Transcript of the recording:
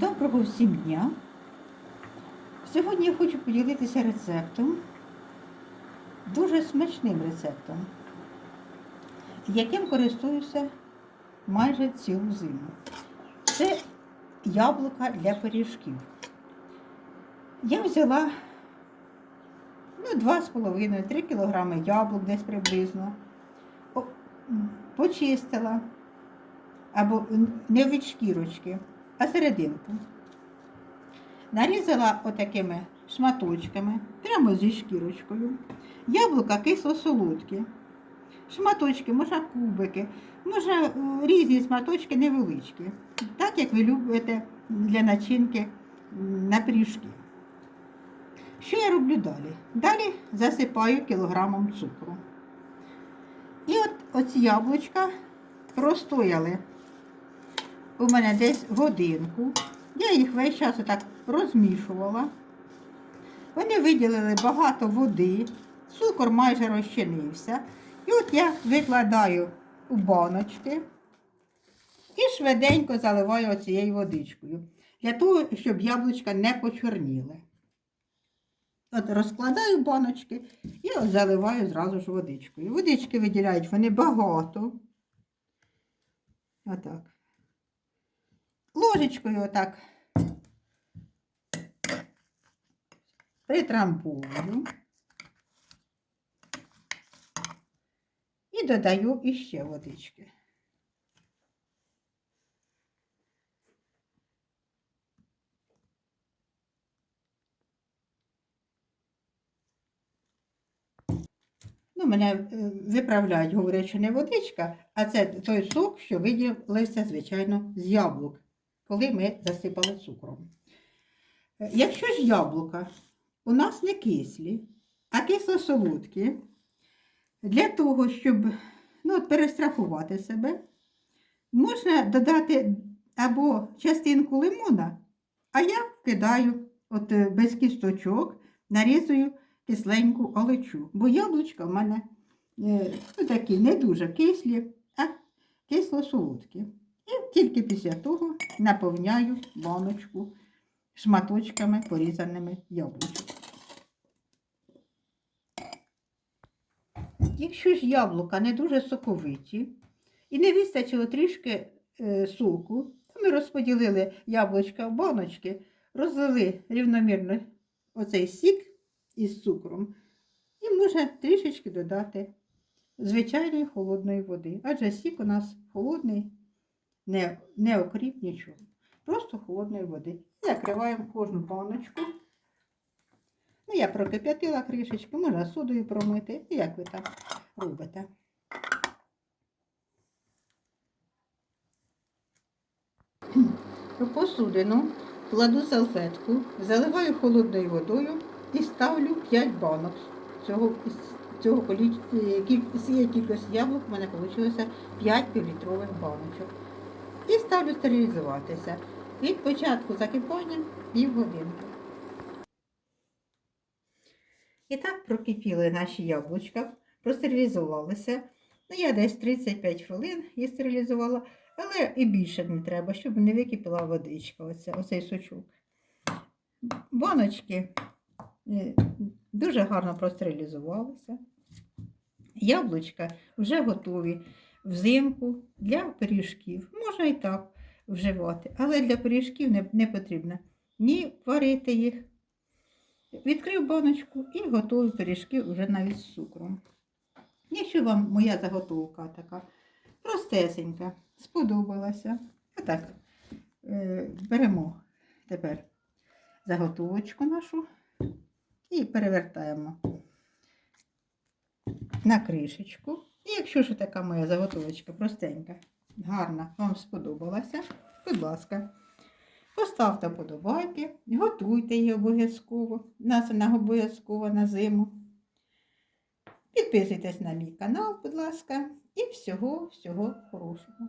Доброго всім дня! Сьогодні я хочу поділитися рецептом, дуже смачним рецептом, яким користуюся майже цілу зиму. Це яблука для пиріжків. Я взяла ну, 2,5-3 кг яблук десь приблизно, почистила або не від шкірочки а серединку. Нарізала отакими шматочками, прямо зі шкірочкою. Яблука кисло-солодкі. Шматочки, можна кубики, можна е, різні шматочки невеличкі. Так, як ви любите для начинки на пиріжки. Що я роблю далі? Далі засипаю кілограмом цукру. І от оці яблучка простояли у мене десь годинку. Я їх весь час отак розмішувала. Вони виділили багато води, цукор майже розчинився. І от я викладаю у баночки і швиденько заливаю оцією водичкою, для того, щоб яблучка не почорніли. От розкладаю баночки і от заливаю зразу ж водичкою. Водички виділяють вони багато. Отак ложечкою отак притрамбую і додаю іще водички. Ну, мене е, виправляють, говорять, що не водичка, а це той сок, що виділився, звичайно, з яблук коли ми засипали цукром. Е, Якщо ж яблука у нас не кислі, а кисло-солодкі, для того, щоб ну, перестрахувати себе, можна додати або частинку лимона, а я вкидаю от е, без кісточок, нарізую кисленьку олечу, бо яблучка в мене е, ну, такі не дуже кислі, а кисло-солодкі. І тільки після того наповняю баночку шматочками порізаними яблучок. Якщо ж яблука не дуже соковиті і не вистачило трішки е, соку, то ми розподілили яблучка в баночки, розлили рівномірно оцей сік із цукром і можна трішечки додати звичайної холодної води. Адже сік у нас холодний не, не окріп, нічого. Просто холодної води. Закриваємо кожну баночку. Ну, я прокип'ятила кришечки, можна содою промити, як ви там робите. У посудину кладу салфетку, заливаю холодною водою і ставлю 5 банок. Цього, цього е, цієї кількості яблук у мене вийшло 5 півлітрових баночок. І ставлю стерилізуватися. Від початку закипання півгодинки. І так прокипіли наші яблучка, простерилізувалися. Ну, я десь 35 хвилин їх стерилізувала, але і більше не треба, щоб не википіла водичка, оця, оцей сочок. Баночки е, дуже гарно простерилізувалися. Яблучка вже готові взимку для пиріжків. Можна і так вживати, але для пиріжків не, не потрібно ні варити їх. Відкрив баночку і готові пиріжки вже навіть з цукром. Якщо вам моя заготовка така простесенька, сподобалася, отак е, беремо тепер заготовочку нашу і перевертаємо на кришечку. І якщо ж така моя заготовочка простенька, гарна, вам сподобалася, будь ласка, поставте вподобайки, готуйте її обов'язково, нас вона обов'язково на зиму. Підписуйтесь на мій канал, будь ласка, і всього-всього хорошого.